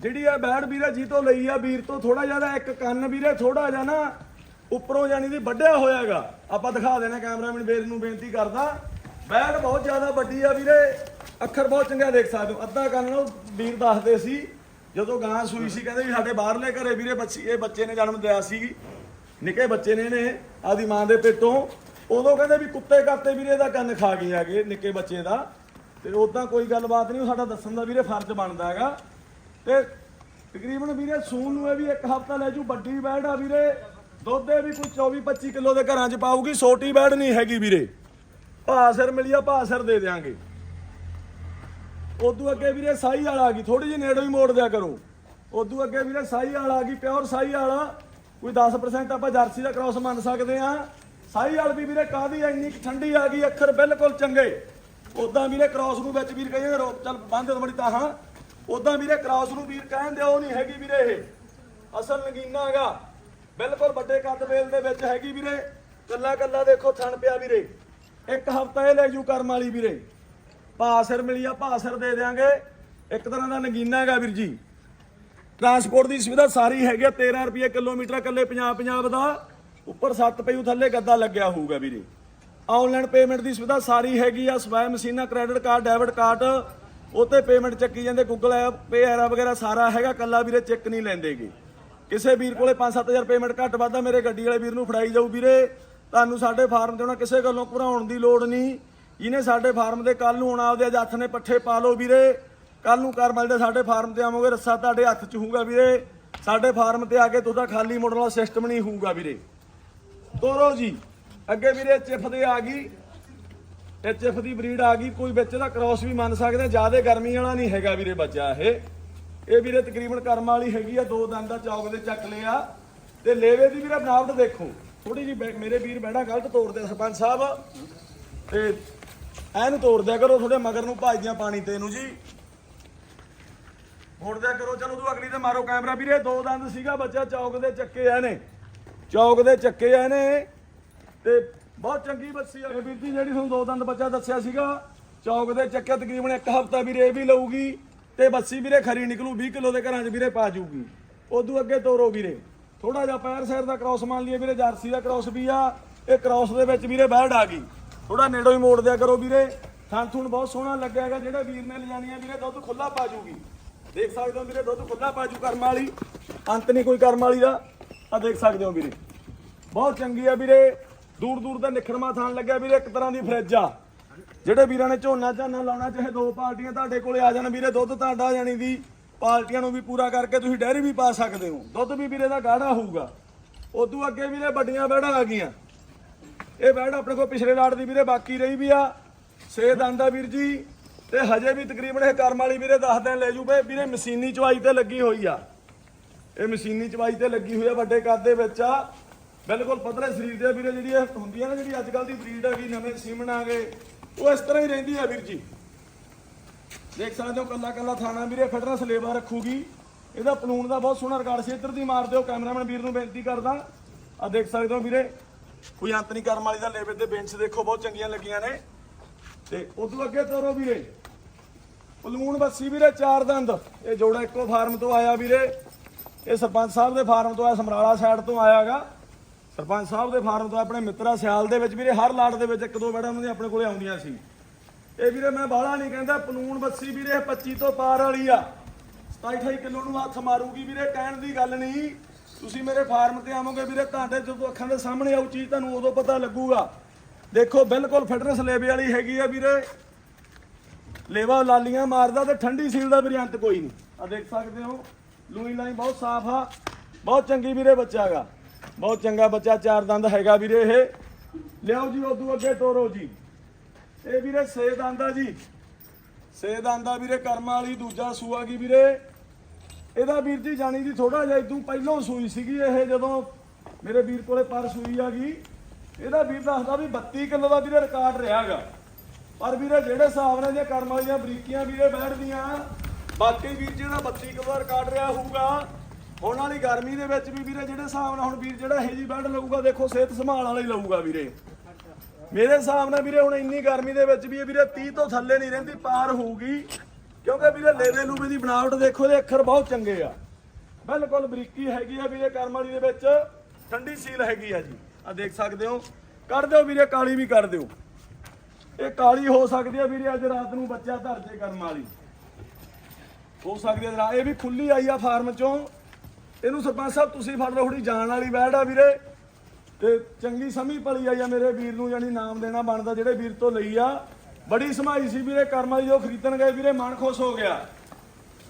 ਜਿਹੜੀ ਆ ਬੈੜ ਵੀਰੇ ਜੀ ਤੋਂ ਲਈ ਆ, ਵੀਰ ਤੋਂ ਥੋੜਾ ਜ਼ਿਆਦਾ ਇੱਕ ਕੰਨ ਵੀਰੇ ਥੋੜਾ ਜਿਹਾ ਨਾ ਉੱਪਰੋਂ ਜਾਨੀ ਦੀ ਵੱਡਿਆ ਹੋਇਆਗਾ। ਆਪਾਂ ਦਿਖਾ ਦੇਣਾ ਕੈਮਰਾਮੈਨ ਵੀਰ ਨੂੰ ਬੇਨਤੀ ਕਰਦਾ। ਬੈੜ ਬਹੁਤ ਜ਼ਿਆਦਾ ਵੱਡੀ ਆ ਵੀਰੇ। ਅੱਖਰ ਬਹੁਤ ਚੰਗਾ ਦੇਖ ਸਕਦੇ ਹੋ। ਅੱਧਾ ਕੰਨ ਨੂੰ ਵੀਰ ਦੱਸਦੇ ਸੀ, ਜਦੋਂ ਗਾਂ ਸੂਈ ਸੀ, ਕਹਿੰਦੇ ਵੀ ਸਾਡੇ ਬਾਹਰਲੇ ਘਰੇ ਵੀਰੇ ਬੱਚੀ, ਇਹ ਬੱਚੇ ਨੇ ਜਨਮ ਦਿਆ ਸੀ। ਨਿੱਕੇ ਬੱਚੇ ਨੇ ਨੇ, ਆਦੀ ਮਾਂ ਦੇ ਪੇਟੋਂ। ਉਦੋਂ ਕਹਿੰਦੇ ਵੀ ਕੁੱਤੇ ਕਾਤੇ ਵੀਰੇ ਦਾ ਕੰਨ ਖਾ ਗਏ ਹੈਗੇ, ਨਿੱਕੇ ਬੱਚੇ ਦਾ। ਤੇ ਉਦਾਂ ਕੋਈ ਗੱਲਬਾਤ ਨਹੀਂ, ਉਹ ਸਾਡਾ ਦੱਸਣ ਦਾ ਵੀਰੇ ਫਰਜ਼ ਬਣਦਾ ਹੈਗਾ। ਤੇ ਤਕਰੀਬਨ ਵੀਰੇ ਸੂਨ ਨੂੰ ਇਹ ਵੀ ਇੱਕ ਹਫਤਾ ਲੈ ਜੂ, ਵੱਡੀ ਬੈੜ ਆ ਵੀਰੇ। ਦੁੱਧ ਇਹ ਵੀ ਕੋਈ 24 25 ਕਿਲੋ ਦੇ ਘਰਾਂ 'ਚ ਪਾਊਗੀ, ਛੋਟੀ ਬੈੜ ਨਹੀਂ ਹੈਗੀ ਵੀਰੇ। ਭਾਅ ਸਿਰ ਮਿਲਿਆ ਭਾਅ ਸਿਰ ਦੇ ਦਿਆਂਗੇ। ਉਦੋਂ ਅੱਗੇ ਵੀਰੇ ਸਾਈ ਵਾਲਾ ਆ ਗਈ ਥੋੜੀ ਜਿਹੀ ਨੇੜੋਂ ਹੀ ਮੋੜ ਦਿਆ ਕਰੋ। ਉਦੋਂ ਅੱਗੇ ਵੀਰੇ ਸਾਈ ਵਾਲਾ ਆ ਗਈ, ਪਿਓਰ ਸਾਈ ਵਾਲਾ। ਕੋਈ 10% ਆਪਾਂ ਜਰਸੀ ਦਾ ਕ੍ਰਾਸ ਮੰਨ ਸਕਦੇ ਆ ਸਾਈ ਵਾਲ ਵੀ ਵੀਰੇ ਕਾਦੀ ਇੰਨੀ ਠੰਡੀ ਆ ਗਈ, ਅੱਖਰ ਬਿਲਕੁਲ ਚੰਗੇ। ਉਦਾਂ ਵੀਰੇ ਕ੍ਰਾਸ ਨੂੰ ਵਿੱਚ ਵੀਰ ਕਹਿੰਦੇ ਰੋਕ ਚੱਲ ਬੰਦ ਦੇ ਬੜੀ ਤਾਂ ਹਾਂ। ਉਦਾਂ ਵੀਰੇ ਕ੍ਰਾਸ ਨੂੰ ਵੀਰ ਕਹਿੰਦੇ ਉਹ ਨਹੀਂ ਹੈਗੀ ਵੀਰੇ ਇਹ। ਅਸਲ ਨਗੀਨਾ ਹੈਗਾ। ਬਿਲਕੁਲ ਵੱਡੇ ਕੱਦ ਵੇਲ ਦੇ ਵਿੱਚ ਹੈਗੀ ਵੀਰੇ। ਕੱਲਾ ਕੱਲਾ ਦੇਖੋ ਥਣ ਪਿਆ ਵੀਰੇ। ਇੱਕ ਹਫਤਾ ਇਹ ਲੈ ਜੂ ਕਰਮ ਵਾਲੀ ਵੀਰੇ। ਭਾ ਸਿਰ ਮਿਲੀ ਆ ਭਾ ਸਿਰ ਦੇ ਦਿਆਂਗੇ। ਇੱਕ ਤਰ੍ਹਾਂ ਦਾ ਨਗੀਨਾ ਹੈਗਾ ਵੀਰ ਜੀ। ਟਰਾਂਸਪੋਰਟ ਦੀ ਸੁਵਿਧਾ ਸਾਰੀ ਹੈਗੀ ਆ 13 ਰੁਪਏ ਕਿਲੋਮੀਟਰ ਇਕੱਲੇ ਪੰਜਾਬ ਪੰਜਾਬ ਦਾ। ਉੱਪਰ 7 ਪਈ ਥੱਲੇ ਗੱਦਾ ਲੱਗਿਆ ਹੋਊਗਾ ਵੀਰੇ। ਆਨਲਾਈਨ ਪੇਮੈਂਟ ਦੀ ਸੁਵਿਧਾ ਸਾਰੀ ਹੈਗੀ ਆ, ਸਵੈ ਮਸ਼ੀਨਾਂ ਕ੍ਰੈਡਿਟ ਕਾਰਡ ਡੈਬਿਟ ਕਾਰਡ ਉਤੇ ਪੇਮੈਂਟ ਚੱਕੀ ਜਾਂਦੇ ਗੂਗਲ ਐਪ ਪੇ ਐਰਾ ਵਗੈਰਾ ਸਾਰਾ ਹੈਗਾ ਕੱਲਾ ਵੀਰੇ ਚੈੱਕ ਨਹੀਂ ਲੈਂਦੇਗੇ। ਕਿਸੇ ਵੀਰ ਕੋਲੇ 5-7000 ਪੇਮੈਂਟ ਘੱਟ ਵੱਧਾ ਮੇਰੇ ਗੱਡੀ ਵਾਲੇ ਵੀਰ ਨੂੰ ਫੜਾਈ ਜਾਊ ਵੀਰੇ। ਤੁਹਾਨੂੰ ਸਾਡੇ ਫਾਰਮ ਤੇ ਹੁਣ ਕਿਸੇ ਗੱਲੋਂ ਘਬਰਾਉਣ ਦੀ ਲੋੜ ਨਹੀਂ। ਇਹਨੇ ਸਾਡੇ ਫਾਰਮ ਦੇ ਕੱਲ ਨੂੰ ਆਉਣਾ ਆਪਦੇ ਅੱਜ ਹੱਥ ਨੇ ਪੱਠੇ ਪਾ ਲਓ ਵੀਰੇ। ਕੱਲ ਨੂੰ ਕਰ ਮਿਲਦੇ ਸਾਡੇ ਫਾਰਮ ਤੇ ਆਵੋਗੇ, ਰੱਸਾ ਤੁਹਾਡੇ ਹੱਥ 'ਚ ਹੋਊਗਾ ਵੀਰੇ। ਸਾਡੇ ਫਾਰਮ ਤੇ ਆ ਕੇ ਤੁਹਾਡਾ ਖਾਲੀ ਮੋੜਨ ਵਾਲਾ ਸਿਸਟਮ ਨਹੀਂ ਹੋਊਗਾ ਵੀਰੇ। ਤੋਰੋ ਜੀ। ਅੱਗੇ ਵੀਰੇ ਚਿਫ ਦੇ ਆ ਗਈ। ਐਚਐਫ ਦੀ ਬਰੀਡ ਆ ਗਈ। ਕੋਈ ਵਿੱਚ ਦਾ ਕ੍ਰਾਸ ਵੀ ਮੰਨ ਸਕਦੇ ਜ਼ਿਆਦਾ ਗਰਮੀ ਵਾਲਾ ਨਹੀਂ ਹੈਗਾ ਵੀਰੇ ਬੱਚਾ ਇਹ। ਇਹ ਵੀਰੇ ਤਕਰੀਬਨ ਕਰਮ ਵਾਲੀ ਹੈਗੀ ਆ। ਦੋ ਦੰਦ ਦਾ ਚੌਕ ਦੇ ਚੱਕ ਲਿਆ ਤੇ ਲੇਵੇ ਦੀ ਵੀਰੇ ਬਨਾਵਟ ਦੇਖੋ। ਥੋੜੀ ਜੀ ਮੇਰੇ ਵੀਰ ਬਹਿਣਾ, ਗਲਤ ਤੋੜਦੇ ਸਰਪੰਚ ਸਾਹਿਬ। ਤੇ ਐਨੂੰ ਤੋੜ ਕਰੋ ਥੋੜੇ ਮਗਰ ਨੂੰ ਭਾਜਦੀਆਂ ਪਾਣੀ ਤੇ ਨੂੰ ਜੀ। ਮੋੜ ਕਰੋ। ਚਲੋ ਤੂੰ ਅਗਲੀ ਤੇ ਮਾਰੋ ਕੈਮਰਾ ਵੀਰੇ। ਦੋ ਦੰਦ ਸੀਗਾ ਬੱਚਾ, ਚੌਕ ਦੇ ਚੱਕੇ ਆ ਨੇ ਚੌਕ ਦੇ ਚੱਕੇ ਆ ਨੇ ਤੇ ਬਹੁਤ ਚੰਗੀ ਬੱਸੀ ਆ। ਇਹ ਵੀਰ ਜੀ, ਜਿਹੜੀ ਤੁਹਾਨੂੰ ਦੋ ਦੰਦ ਬੱਚਾ ਦੱਸਿਆ ਸੀਗਾ, ਚੌਕ ਦੇ ਚੱਕੇ ਤਕਰੀਬਨ ਇੱਕ ਹਫਤਾ ਵੀਰੇ ਇਹ ਵੀ ਲਊਗੀ। ਤੇ ਬੱਸੀ ਵੀਰੇ ਖਰੀ ਨਿਕਲੂ 20 ਕਿਲੋ ਦੇ ਘਰਾਂ 'ਚ ਵੀਰੇ ਪਾ ਜੂਗੀ। ਉਦੋਂ ਅੱਗੇ ਤੋਰੋ ਵੀਰੇ। ਥੋੜਾ ਜਿਹਾ ਪੈਰ ਸਾਈਡ ਦਾ ਕ੍ਰਾਸ ਮੰਨ ਲਈਏ ਵੀਰੇ, ਜਰਸੀ ਦਾ ਕ੍ਰਾਸ ਵੀ ਆ, ਇਹ ਕ੍ਰਾਸ ਦੇ ਵਿੱਚ ਵੀਰੇ ਬੈੜ ਆ ਗਈ। ਥੋੜਾ ਨੇੜੋਂ ਹੀ ਮੋੜ ਦਿਆ ਕਰੋ ਵੀਰੇ। ਥਣ ਥੁਣ ਬਹੁਤ ਸੋਹਣਾ ਲੱਗਿਆ ਹੈਗਾ, ਜਿਹੜਾ ਵੀਰ ਨੇ ਲਿਜਾਣੀ ਆ ਵੀਰੇ, ਦੁੱਧ ਖੁੱਲਾ ਪਾ ਜੂਗੀ। ਦੇਖ ਸਕਦੇ ਹੋ ਵੀਰੇ, ਦੁੱਧ ਖੁੱਲਾ ਪਾ ਜੂ ਕਰਮ ਵਾਲੀ। ਅੰਤ ਨਹੀਂ ਕੋਈ ਕਰਮ ਵਾਲੀ ਦਾ। ਆ ਦੇਖ ਸਕਦੇ ਹੋ ਵੀਰੇ। ਬਹੁਤ ਚੰਗੀ ਆ ਵੀਰੇ। ਦੂਰ ਦੂਰ ਦਾ ਨਿਖਰਮਾ ਥਾਣ ਲੱਗਿਆ ਵੀਰੇ, ਇੱਕ ਤਰ੍ਹਾਂ ਦੀ ਫਰਿੱਜ ਆ। ਜਿਹੜੇ ਵੀਰਾਂ ਨੇ ਝੋਨਾ ਝਾਨਾ ਲਾਉਣਾ, ਚਾਹੇ ਦੋ ਪਾਰਟੀਆਂ ਤੁਹਾਡੇ ਕੋਲੇ ਆ ਜਾਣ ਵੀਰੇ, ਦੁੱਧ ਤੁਹਾਡਾ ਆ ਜਾਣੀ ਦੀ। ਪਾਰਟੀਆਂ ਨੂੰ ਵੀ ਪੂਰਾ ਕਰਕੇ ਤੁਸੀਂ ਡੈਰੀ ਵੀ ਪਾ ਸਕਦੇ ਹੋ। ਦੁੱਧ ਵੀ ਵੀਰੇ ਦਾ ਗਾੜਾ ਹੋਊਗਾ। ਉਦੋਂ ਅੱਗੇ ਵੀਰੇ ਵੱਡੀਆਂ ਬੈੜਾਂ ਆ ਗਈਆਂ। ਇਹ ਬੈੜ ਆਪਣੇ ਕੋਲ ਪਿਛਲੇ ਲਾਟ ਦੀ ਵੀਰੇ ਬਾਕੀ ਰਹੀ ਵੀ ਆ। ਛੇ ਦੰਦ ਵੀਰ ਜੀ, ਤੇ ਹਜੇ ਵੀ ਤਕਰੀਬਨ ਇਹ ਕਰਮ ਵਾਲੀ ਵੀਰੇ 10 ਦਿਨ ਲੈ ਜੂ ਬਈ। ਵੀਰੇ ਮਸ਼ੀਨੀ ਚਵਾਈ ਤੇ ਲੱਗੀ ਹੋਈ ਆ। ਇਹ ਮਸ਼ੀਨੀ ਚਵਾਈ ਤੇ ਲੱਗੀ ਹੋਈ ਆ ਵੱਡੇ ਕੱਦ ਦੇ ਵਿੱਚ ਆ। ਬਿਲਕੁਲ ਪਤਲੇ ਸਰੀਰ ਦੇ ਵੀਰੇ, ਜਿਹੜੀ ਇਹ ਹੁੰਦੀ ਆ ਨਾ ਜਿਹੜੀ ਅੱਜ ਕੱਲ ਦੀ ਬਰੀਡ ਹੈਗੀ ਨਵੇਂ ਸੀਮਨ ਆ ਗਏ। ਉਹ ਇਸ ਤਰ੍ਹਾਂ ਹੀ ਰਹਿੰਦੀ ਆ ਵੀਰ ਜੀ। ਦੇਖ ਸਕਦੇ ਹੋ ਕੱਲਾ ਕੱਲਾ ਥਾਣਾ ਵੀਰੇ ਫਿਟਨੈਸ ਲੇਵਾ ਰੱਖੂਗੀ। ਇਹਦਾ ਪਲੂਣ ਦਾ ਬਹੁਤ ਸੋਹਣਾ ਰਿਕਾਰਡ ਸੀ, ਇੱਧਰ ਦੀ ਮਾਰ ਦਿਓ, ਕੈਮਰਾਮੈਨ ਵੀਰ ਨੂੰ ਬੇਨਤੀ ਕਰਦਾ। ਆ ਦੇਖ ਸਕਦੇ ਹੋ ਵੀਰੇ, ਕੋਈ ਅੰਤ ਨਹੀਂ ਕਰਮ ਵਾਲੀ ਦਾ ਲੇਬਰ ਤੇ ਬੈਂਚ ਦੇਖੋ, ਬਹੁਤ ਚੰਗੀਆਂ ਲੱਗੀਆਂ ਨੇ। ਤੇ ਉਦੋਂ ਅੱਗੇ ਤੋਰੋ ਵੀਰੇ। ਪਲੂਣ ਬੱਸੀ ਵੀਰੇ, ਚਾਰ ਦੰਦ। ਇਹ ਜੋੜਾ ਇੱਕੋ ਫਾਰਮ ਤੋਂ ਆਇਆ ਵੀਰੇ। ਇਹ ਸਰਪੰਚ ਸਾਹਿਬ ਦੇ ਫਾਰਮ ਤੋਂ ਆਇਆ, ਸਮਰਾਲਾ ਸਾਈਡ ਤੋਂ ਆਇਆਗਾ। ਸਰਪੰਚ ਸਾਹਿਬ ਦੇ ਫਾਰਮ ਤੋਂ ਆਪਣੇ ਮਿੱਤਰਾ ਸਿਆਲ ਦੇ ਵਿੱਚ ਵੀਰੇ, ਹਰ ਲਾਟ ਦੇ ਵਿੱਚ ਇੱਕ ਦੋ ਬੈੜਾਂ ਉਹਨਾਂ ਦੀਆਂ ਆਪਣੇ ਕੋਲੇ ਆਉਂਦੀਆਂ ਸੀ। ਇਹ ਵੀਰੇ ਮੈਂ ਬਾਹਲਾ ਨਹੀਂ ਕਹਿੰਦਾ ਪਲੂਣ ਬੱਸੀ ਵੀਰੇ 25 ਤੋਂ ਪਾਰ ਵਾਲੀ ਆ। 27 28 ਕਿਲੋ ਨੂੰ ਹੱਥ ਮਾਰੂਗੀ ਵੀਰੇ, ਕਹਿਣ ਦੀ ਗੱਲ ਨਹੀਂ। ਤੁਸੀਂ ਮੇਰੇ ਫਾਰਮ ਤੇ ਆਵੋਗੇ ਵੀਰੇ, ਤੁਹਾਡੇ ਜਦੋਂ ਅੱਖਾਂ ਦੇ ਸਾਹਮਣੇ ਆਉ ਚੀਜ਼, ਤੁਹਾਨੂੰ ਉਦੋਂ ਪਤਾ ਲੱਗੂਗਾ। ਦੇਖੋ, ਬਿਲਕੁਲ ਫਿਟਨੈਸ ਲੇਵੇ ਵਾਲੀ ਹੈਗੀ ਆ ਵੀਰੇ। ਲੇਵਾ ਲਾਲੀਆਂ ਮਾਰਦਾ ਤੇ ਠੰਡੀ ਸੀਲ ਦਾ ਵੀਰੇ ਅੰਤ ਕੋਈ ਨਹੀਂ। ਆ ਦੇਖ ਸਕਦੇ ਹੋ, ਲੂਈ ਲਾਈ ਬਹੁਤ ਸਾਫ਼ ਆ। ਬਹੁਤ ਚੰਗੀ ਵੀਰੇ ਬੱਚਾ ਹੈਗਾ ਬਹੁਤ ਚੰਗਾ ਬੱਚਾ, ਚਾਰ ਦੰਦ ਹੈਗਾ ਵੀਰੇ ਇਹ। ਲਿਆਓ ਜੀ, ਉਦੋਂ ਅੱਗੇ ਤੋਰੋ ਜੀ। ਇਹ ਵੀਰੇ ਸੇ ਦੰਦ ਜੀ। ਸੇ ਦੰਦ ਵੀਰੇ ਕਰਮ ਵਾਲੀ, ਦੂਜਾ ਸੂਆ ਕੀ ਵੀਰੇ? ਇਹਦਾ ਵੀਰ ਜੀ ਜਾਣੀ ਦੀ ਥੋੜਾ ਜਿਹਾ ਇਦੋਂ ਪਹਿਲਾਂ ਸੂਈ ਸੀਗੀ ਇਹ, ਜਦੋਂ ਮੇਰੇ ਵੀਰ ਕੋਲੇ ਪਰ ਸੂਈ ਆ ਗਈ। ਇਹਦਾ ਵੀਰ ਦੱਸਦਾ ਵੀ 32 ਕਿਲੋ ਦਾ ਵੀਰੇ ਰਿਕਾਰਡ ਰਿਹਾਗਾ। ਪਰ ਵੀਰੇ ਜਿਹੜੇ ਹਿਸਾਬ ਨਾਲ ਜੇ ਕਰਮ ਵਾਲੀਆਂ ਬਰੀਕੀਆਂ ਵੀਰੇ ਬੈਠਦੀਆਂ, ਬਾਕੀ ਵੀਰ ਜਿਹੜਾ 32 ਕਿਲੋ ਦਾ ਰਿਕਾਰਡ ਰਿਹਾ ਹੋਊਗਾ। ਹੁਣ ਵਾਲੀ ਗਰਮੀ ਦੇ ਵਿੱਚ ਵੀ ਵੀਰੇ ਜਿਹੜੇ ਹਿਸਾਬ ਨਾਲ ਹੁਣ ਵੀਰ ਜਿਹੜਾ ਇਹ ਜੀ ਬੈਠ ਲਊਗਾ, ਦੇਖੋ ਸਿਹਤ ਸੰਭਾਲ ਵਾਲਾ ਹੀ ਲਊਗਾ ਵੀਰੇ। ਮੇਰੇ ਹਿਸਾਬ ਨਾਲ ਵੀਰੇ, ਹੁਣ ਇੰਨੀ ਗਰਮੀ ਦੇ ਵਿੱਚ ਵੀ ਇਹ ਵੀਰੇ 30 ਤੋਂ ਥੱਲੇ ਨਹੀਂ ਰਹਿੰਦੀ, ਪਾਰ ਹੋਊਗੀ। ਕਿਉਂਕਿ ਵੀਰੇ ਲੇਵੇ ਲੂਵੇ ਦੀ ਬਣਾਵਟ ਦੇਖੋ, ਇਹਦੇ ਅੱਖਰ ਬਹੁਤ ਚੰਗੇ ਆ। ਬਿਲਕੁਲ ਬਰੀਕੀ ਹੈਗੀ ਆ ਵੀਰੇ ਕਰਮ ਵਾਲੀ ਦੇ ਵਿੱਚ, ਠੰਡੀ ਸੀਲ ਹੈਗੀ ਆ ਜੀ। ਆ ਦੇਖ ਸਕਦੇ ਹੋ। ਕਰ ਦਿਓ ਵੀਰੇ, ਕਾਲੀ ਵੀ ਕਰ ਦਿਓ। ਇਹ ਕਾਲੀ ਹੋ ਸਕਦੀ ਆ ਵੀਰੇ, ਅੱਜ ਰਾਤ ਨੂੰ ਬੱਚਾ ਧਰ ਜੇ ਕਰਮ ਵਾਲੀ। ਹੋ ਸਕਦੀ ਆ ਇਹ ਵੀ ਖੁੱਲੀ ਆਈ ਆ ਫਾਰਮ ਚੋਂ। ਇਹਨੂੰ ਸਰਪੰਚ ਸਾਹਿਬ, ਤੁਸੀਂ ਫੜ ਲਓ ਥੋੜੀ ਜਾਣ ਵਾਲੀ ਬੈੜ ਆ ਵੀਰੇ। ਤੇ ਚੰਗੀ ਸਮੀ ਪਲੀ ਆਈ ਆ ਮੇਰੇ ਵੀਰ ਨੂੰ ਜਾਨੀ ਨਾਮ ਦੇਣਾ ਬਣਦਾ, ਜਿਹੜੇ ਵੀਰ ਤੋਂ ਲਈ ਆ। ਬੜੀ ਸਮਾਈ ਸੀ ਵੀਰੇ, ਕਰਮਾਂ ਦੀ ਜੋ ਖਰੀਦਣ ਗਏ ਵੀਰੇ, ਮਨ ਖੁਸ਼ ਹੋ ਗਿਆ।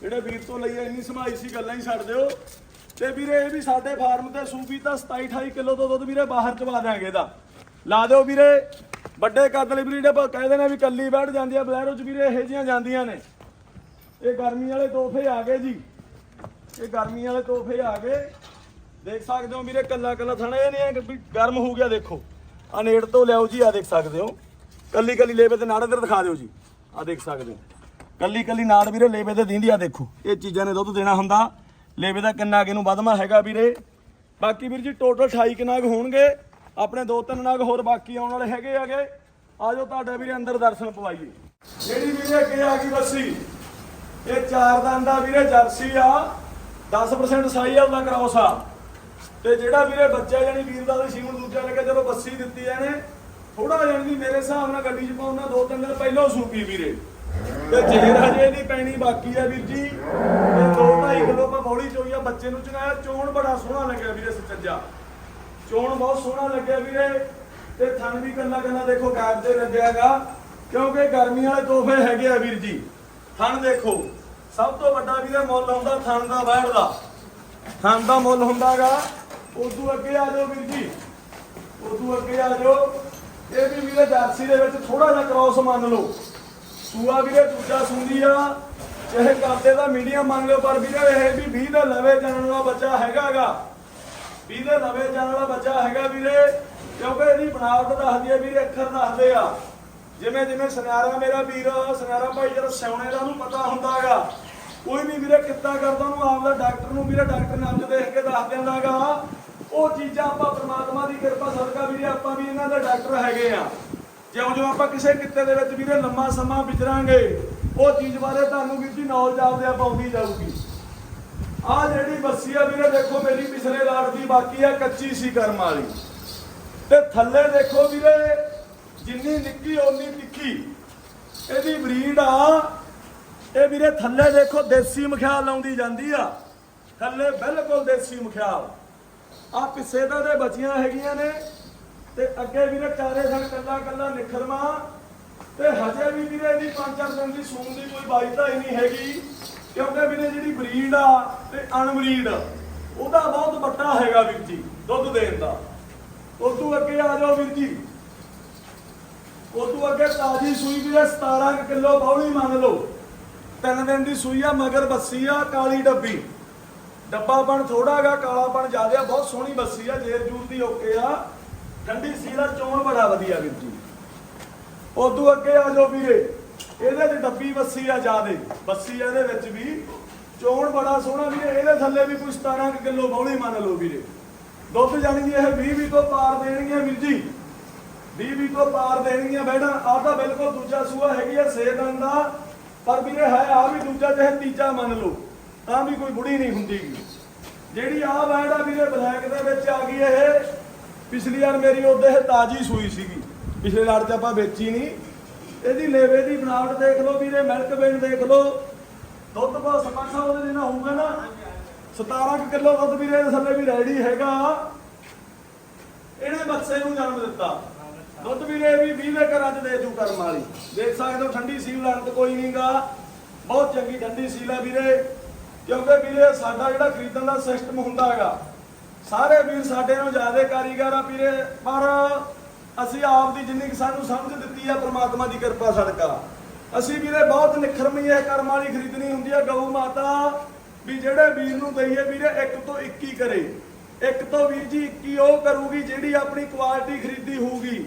ਜਿਹੜੇ ਵੀਰ ਤੋਂ ਲਈ ਆ, ਇੰਨੀ ਸਮਾਈ ਸੀ, ਗੱਲਾਂ ਹੀ ਛੱਡ ਦਿਓ। ਤੇ ਵੀਰੇ, ਇਹ ਵੀ ਸਾਡੇ ਫਾਰਮ ਤੇ ਸੂਬੀ ਤਾਂ 27 28 ਕਿਲੋ ਤੋਂ ਦੁੱਧ ਵੀਰੇ ਬਾਹਰ ਚਵਾ ਦਿਆਂਗੇ ਇਹਦਾ। ਲਾ ਦਿਓ ਵੀਰੇ, ਵੱਡੇ ਕੱਦ ਲਈ ਵੀਰੇ ਜਿਹੜੇ ਕਹਿੰਦੇ ਨੇ ਵੀ ਕੱਲੀ ਬੈਠ ਜਾਂਦੀ ਆ, ਬਲੈਰੋ ਚ ਵੀਰੇ ਇਹੋ ਜੀਆਂ ਜਾਂਦੀਆਂ ਨੇ। ਇਹ ਗਰਮੀ ਵਾਲੇ ਤੋਹਫੇ ਆ ਗਏ ਜੀ। ਇਹ ਗਰਮੀ ਵਾਲੇ ਤੋਹਫੇ ਆ ਗਏ। ਦੇਖ ਸਕਦੇ ਹੋ ਵੀਰੇ, ਕੱਲਾ ਕੱਲਾ ਥਣਾ ਇਹ ਨਹੀਂ ਹੈ ਵੀ ਗਰਮ ਹੋ ਗਿਆ, ਦੇਖੋ। ਆ ਨੇੜ ਤੋਂ ਲਿਆਓ ਜੀ ਆ ਦੇਖ ਸਕਦੇ ਹੋ। ਕੱਲੀ ਕੱਲੀ ਲੇਵੇ ਤੇ ਨਾੜ ਇੱਧਰ ਦਿਖਾ ਦਿਓ ਜੀ। ਆ ਦੇਖ ਸਕਦੇ ਹੋ। ਕੱਲੀ ਕੱਲੀ ਨਾੜ ਵੀਰੇ, ਲੇਵੇ ਤੇ ਦਿੰਦੀ ਆ, ਦੇਖੋ। ਇਹ ਚੀਜ਼ਾਂ ਨੇ ਦੁੱਧ ਦੇਣਾ ਹੁੰਦਾ। ਲੇਵੇ ਦਾ ਕਿੰਨਾ ਅੱਗੇ ਨੂੰ ਵਧਮਾ ਹੈਗਾ ਵੀਰੇ। ਬਾਕੀ ਵੀਰ ਜੀ ਟੋਟਲ 28 ਕਿਨਾਗ ਹੋਣਗੇ। ਆਪਣੇ ਦੋ ਤਿੰਨ ਨਾਗ ਹੋਰ ਬਾਕੀ ਆਉਣ ਵਾਲੇ ਹੈਗੇ ਆਗੇ ਆਜੋ ਤੁਹਾਡੇ ਵੀਰੇ, ਅੰਦਰ ਦਰਸ਼ਨ ਪਵਾਈਏ। ਜਿਹੜੀ ਵੀਰੇ ਅੱਗੇ ਆ ਗਈ ਬੱਸੀ ਇਹ ਚਾਰ ਦੰਦ ਦਾ ਵੀਰੇ, ਜਰਸੀ ਆ। 10% ਸਾਈ ਵਾਲਾ ਕਰਾਉਸ ਆ। ਤੇ ਜਿਹੜਾ ਵੀਰੇ ਬੱਚਾ ਜਾਨੀ ਵੀਰ ਦਾ ਸ਼ੀਮਨ ਦੂਜਾ ਲੱਗੇ ਜਦੋਂ ਬੱਸੀ ਦਿੱਤੀ ਇਹਨੇ ਥੋੜਾ ਜਾਨੀ ਮੇਰੇ ਹਿਸਾਬ ਨਾਲ ਗੱਡੀ 'ਚ ਪਾਉਣਾ ਦੋ ਤਿੰਨ ਦਿਨ ਪਹਿਲਾਂ ਸੂਪੀ ਵੀਰੇ। ਤੇ ਜੇਰ ਹਜੇ ਇਹਦੀ ਪੈਣੀ ਬਾਕੀ ਆ ਵੀਰ ਜੀ। ਤੇ 2.5 ਕਿਲੋ ਪਾ ਬੌਲੀ ਚੋਈ ਆ, ਬੱਚੇ ਨੂੰ ਚੰਗਾਇਆ ਚੋਣ ਬੜਾ ਸੋਹਣਾ ਲੱਗਿਆ ਵੀਰੇ ਸੱਚਾ ਚੋਣ ਬਹੁਤ ਸੋਹਣਾ ਲੱਗਿਆ ਵੀਰੇ। ਤੇ ਥਣ ਵੀ ਕੱਲਾ ਕੱਲਾ ਦੇਖੋ ਗਾਇਬ ਦੇ ਲੱਗਿਆਗਾ ਕਿਉਂਕਿ ਗਰਮੀ ਵਾਲੇ ਤੋਹਫੇ ਹੈਗੇ ਆ ਵੀਰ ਜੀ। ਥਣ ਦੇਖੋ। ਸਭ ਤੋਂ ਵੱਡਾ ਵੀਰੇ ਮੁੱਲ ਹੁੰਦਾ ਥਣ ਦਾ ਬੈਠ ਦਾ। ਥਣ ਦਾ ਮੁੱਲ ਹੁੰਦਾਗਾ। ਉਦੋਂ ਅੱਗੇ ਆ ਜਾਓ ਵੀਰ ਜੀ। ਉਦੋਂ ਅੱਗੇ ਆ ਜਾਓ। ਇਹ ਵੀ ਵੀਰੇ ਜਰਸੀ ਦੇ ਵਿੱਚ ਥੋੜਾ ਜਿਹਾ ਕ੍ਰਾਸ ਮੰਨ ਲਓ। ਸੂਆ ਵੀਰੇ ਦੂਜਾ ਸੁੰਦੀ ਆ। ਚਾਹੇ ਕਰਦੇ ਦਾ ਮੀਡੀਅਮ ਮੰਨ ਲਿਓ, ਪਰ ਵੀਰੇ ਇਹ ਵੀ 20 ਦੇ ਲਵੇ ਜਾਣ ਵਾਲਾ ਬੱਚਾ ਹੈਗਾਗਾ। 20 ਦੇ ਲਵੇ ਜਾਣ ਵਾਲਾ ਬੱਚਾ ਹੈਗਾ ਵੀਰੇ। ਕਿਉਂਕਿ ਇਹਦੀ ਬਣਾਵਟ ਦੱਸਦੀ ਹੈ ਵੀਰੇ, ਅੱਖਰ ਦੱਸਦੇ ਆ। ਜਿਵੇਂ ਜਿਵੇਂ ਸੁਨਿਆਰਾ ਮੇਰਾ ਵੀਰ, ਸੁਨਿਆਰਾ ਭਾਈ ਜਦੋਂ ਸਿਉਣੇ ਦਾ ਉਹਨੂੰ ਪਤਾ ਹੁੰਦਾਗਾ। ਕੋਈ ਵੀ ਵੀਰੇ ਕਿੱਤਾ ਕਰਦਾ ਉਹਨੂੰ ਆਪਦਾ ਡਾਕਟਰ ਨੂੰ ਵੀਰੇ ਡਾਕਟਰ ਨਬਜ ਦੇਖ ਕੇ ਦੱਸ ਦਿੰਦਾਗਾ। ਉਹ ਚੀਜ਼ਾਂ ਆਪਾਂ ਪ੍ਰਮਾਤਮਾ ਦੀ ਕਿਰਪਾ, ਸਦਕਾ ਵੀਰੇ, ਆਪਾਂ ਵੀ ਇਹਨਾਂ ਦੇ ਡਾਕਟਰ ਹੈਗੇ ਆ। ਜਿਉਂ ਜਿਉਂ ਆਪਾਂ ਕਿਸੇ ਕਿੱਤੇ ਦੇ ਵਿੱਚ ਵੀਰੇ ਲੰਮਾ ਸਮਾਂ ਵਿਚਰਾਂਗੇ ਉਹ ਚੀਜ਼ ਬਾਰੇ ਤੁਹਾਨੂੰ ਵੀ ਜੀ ਨੌਲੇਜ ਆਪਦੇ ਆਪ ਆਉਂਦੀ ਜਾਊਗੀ। ਆ ਜਿਹੜੀ ਬੱਸੀ ਆ ਵੀਰੇ, ਦੇਖੋ ਮੇਰੀ ਪਿਛਲੇ ਲਾਟ ਦੀ ਬਾਕੀ ਆ, ਕੱਚੀ ਸੀ ਕਰਮ ਵਾਲੀ। ਤੇ ਥੱਲੇ ਦੇਖੋ ਵੀਰੇ, ਜਿੰਨੀ ਨਿੱਕੀ, ਓਨੀ ਤਿੱਖੀ। ਇਹਦੀ ਬਰੀਡ ਆ, ਇਹ ਵੀਰੇ ਥੱਲੇ ਦੇਖੋ ਦੇਸੀ ਮਖਿਆਲ ਲਾਉਂਦੀ ਜਾਂਦੀ ਆ। ਥੱਲੇ ਬਿਲਕੁਲ ਦੇਸੀ ਮਖਿਆਲ। ਆ ਪਿੱਛੇ ਤਾਂ ਦੇ ਬਚੀਆਂ ਹੈਗੀਆਂ ਨੇ ਤੇ ਅੱਗੇ ਵੀਰੇ ਚਾਰੇ ਸਣ ਕੱਲਾ ਕੱਲਾ ਨਿਖਰਮਾ ਤੇ ਹਜੇ ਵੀ ਵੀਰੇ ਇਹਦੀ ਪੰਜ ਚਾਰ ਦਿਨ ਦੀ ਸੂਣ ਦੀ ਕੋਈ ਬਾਈਤਾ ਹੀ ਨਹੀਂ ਹੈਗੀ, ਕਿਉਂਕਿ ਵੀਰੇ ਜਿਹੜੀ ਬਰੀਡ ਆ ਤੇ ਅਨਬਰੀਡ ਉਹਦਾ ਬਹੁਤ ਵੱਡਾ ਹੈਗਾ ਵੀਰ ਜੀ, ਦੁੱਧ ਦੇਣ ਦਾ। ਉਦੋਂ ਅੱਗੇ ਆ ਜਾਓ ਵੀਰ ਜੀ। ਤੋਂ ਅੱਗੇ ਤਾਜੀ ਸੂਈ ਵੀਰੇ 17 ਕਿਲੋ ਬੌਲੀ ਮੰਨ ਲਓ। ਤਿੰਨ ਦਿਨ ਦੀ ਸੂਈ ਆ, ਮਗਰ ਬੱਸੀ ਆ, ਕਾਲੀ ਡੱਬੀ। ਡੱਬਾਪਣ ਥੋੜਾਗਾ ਕਾਲਾਪਣ ਜ਼ਿਆਦਾ ਬਹੁਤ ਸੋਹਣੀ ਬੱਸੀ ਆ ਜੇਰ ਜੂਰ ਦੀ ਓਕੇ ਆ। ਠੰਡੀ ਸੀਲਾ ਚੋਣ ਬੜਾ ਵਧੀਆ ਵੀਰ ਜੀ। ਉਦੋਂ ਅੱਗੇ ਆ ਜਾਓ ਵੀਰੇ, ਇਹਦੇ 'ਚ ਡੱਬੀ ਬੱਸੀ ਆ ਜਿਆਦੇ, ਬੱਸੀ ਆ ਇਹਦੇ ਵਿੱਚ ਵੀ। ਚੋਣ ਬੜਾ ਸੋਹਣਾ ਵੀਰੇ, ਇਹਦੇ ਥੱਲੇ ਵੀ ਕੋਈ 17 ਕੁ ਕਿਲੋ ਬੌਲੀ ਮੰਨ ਲਓ ਵੀਰੇ। ਦੁੱਧ ਜਾਣੀ ਇਹ 20 ਵੀ ਤੋਂ ਪਾਰ ਦੇਣਗੀਆਂ ਵੀਰ ਜੀ। 20 ਵੀ ਤੋਂ ਪਾਰ ਦੇਣਗੀਆਂ ਬੈਠਾ, ਆਹ ਤਾਂ ਬਿਲਕੁਲ ਦੂਜਾ ਸੂਆ ਹੈਗੀ ਆ ਸੇਦਨ ਦਾ। ਪਰ ਵੀਰੇ ਹੈ ਆ ਵੀ ਦੂਜਾ ਚਾਹੇ ਤੀਜਾ ਮੰਨ ਲਓ। ਤਾਂ ਵੀ ਕੋਈ ਬੁੜੀ ਨਹੀਂ ਹੁੰਦੀ। ਜਿਹੜੀ ਆ ਬੈਂਡ ਆ ਵੀਰੇ, ਬਲੈਕ ਦੇ ਵਿੱਚ ਆ ਗਈ ਇਹ। ਪਿਛਲੀ ਵਾਰ ਮੇਰੀ ਉਹਦੇ ਇਹ ਤਾਜੀ ਸੂਈ ਸੀਗੀ। ਪਿਛਲੇ ਲੜ ਚ ਆਪਾਂ ਵੇਚੀ ਨਹੀਂ। ਇਹਦੀ ਲੇਵੇ ਦੀ ਬਣਾਵਟ ਦੇਖ ਲਓ ਵੀਰੇ, ਮਿਲਕ ਵੇਨ ਦੇਖ ਲਓ। ਦੁੱਧ ਬਹੁਤ ਸਮਾਸਾ ਉਹਦੇ ਨਾਲ ਹੋਊਗਾ ਨਾ। 17 ਕਿਲੋ ਦੁੱਧ ਵੀਰੇ ਇਹਦੇ ਥੱਲੇ ਵੀ ਰੈਡੀ ਹੈਗਾ। ਇਹਨੇ ਬੱਚੇ ਨੂੰ ਜਨਮ ਦਿੱਤਾ। ਦੁੱਧ ਵੀਰੇ ਵੀ 20 ਦੇ ਘਰਾਂ 'ਚ ਦੇ ਜੂ ਕਰਮ ਵਾਲੀ। ਦੇਖ ਸਕਦੇ ਹੋ, ਠੰਡੀ ਸੀਲ ਅੰਤ ਕੋਈ ਨਹੀਂਗਾ ਬਹੁਤ ਚੰਗੀ, ਠੰਡੀ ਸੀਲ ਹੈ ਵੀਰੇ। ਕਿਉਂਕਿ ਵੀਰੇ ਸਾਡਾ ਜਿਹੜਾ ਖਰੀਦਣ ਦਾ ਸਿਸਟਮ ਹੁੰਦਾ ਹੈਗਾ, ਸਾਰੇ ਵੀਰ ਸਾਡੇ ਨੂੰ ਜ਼ਿਆਦਾ ਕਾਰੀਗਰ ਆ ਵੀਰੇ, ਪਰ ਅਸੀਂ ਆਪ ਦੀ ਜਿੰਨੀ ਕੁ ਸਾਨੂੰ ਸਮਝ ਦਿੱਤੀ ਆ ਪ੍ਰਮਾਤਮਾ ਦੀ ਕਿਰਪਾ ਸਦਕਾ। ਅਸੀਂ ਵੀਰੇ ਬਹੁਤ ਨਿਖਰਮੀ ਹੈ ਕਰਮ ਵਾਲੀ ਖਰੀਦਣੀ ਹੁੰਦੀ ਆ, ਗਊ ਮਾਤਾ ਵੀ ਜਿਹੜੇ ਵੀਰ ਨੂੰ ਦਈਏ ਵੀਰੇ, ਇੱਕ ਤੋਂ 21 ਕਰੇ। ਇੱਕ ਤੋਂ ਵੀਰ ਜੀ 21 ਉਹ ਕਰੂਗੀ ਜਿਹੜੀ ਆਪਣੀ ਕੁਆਲਿਟੀ ਖਰੀਦੀ ਹੋਊਗੀ।